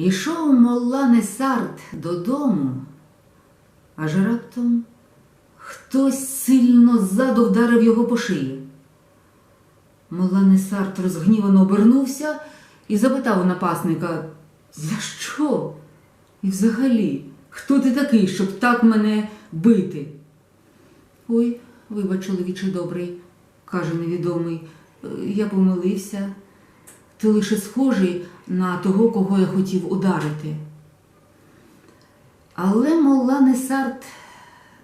Ішов Молла Несарт додому, аж раптом хтось сильно ззаду вдарив його по шиї. Молла Несарт розгнівано обернувся і запитав у напасника, за що? І взагалі, хто ти такий, щоб так мене бити? Ой, вибач, чоловіче добрий, каже невідомий, «Е, я помилився. Ти лише схожий на того, кого я хотів ударити. Але Молла Несарт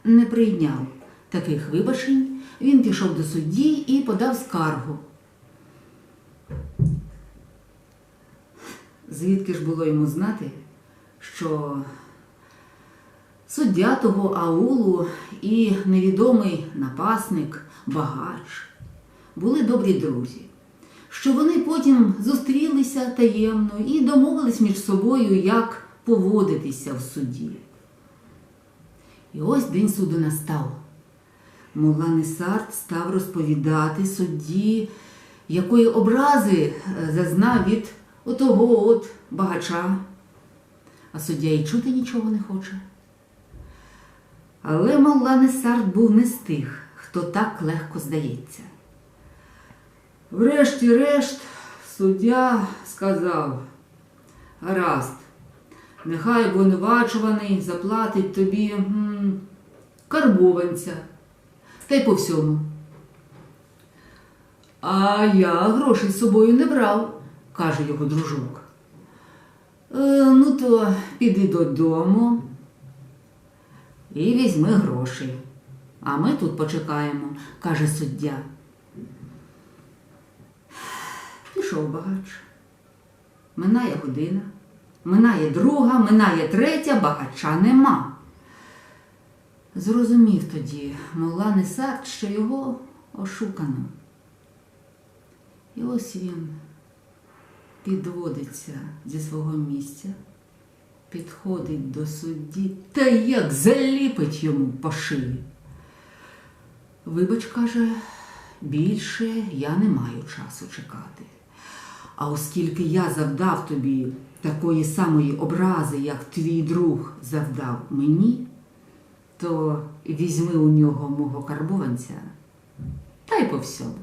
не прийняв таких вибачень. Він пішов до судді і подав скаргу. Звідки ж було йому знати, що суддя того аулу і невідомий напасник, багач були добрі друзі, що вони потім зустрілися таємно і домовились між собою, як поводитися в суді. І ось день суду настав. Мулла Несарт став розповідати судді, якої образи е, зазнав від отого от багача. А суддя й чути нічого не хоче. Але Мулла Несарт був не з тих, хто так легко здається. Врешті-решт суддя сказав, гаразд, нехай обвинувачуваний заплатить тобі м, карбованця, та й по всьому. А я грошей з собою не брав, каже його дружок. «Е, ну то піди додому і візьми гроші. А ми тут почекаємо, каже суддя. Пішов багач. Минає година, минає друга, минає третя, багача нема. Зрозумів тоді Мулла Несарт, що його ошукано. І ось він підводиться зі свого місця, підходить до судді та як заліпить йому по шиї. Вибач, каже, більше я не маю часу чекати. А оскільки я завдав тобі такої самої образи, як твій друг завдав мені, то візьми у нього мого карбованця та й по всьому.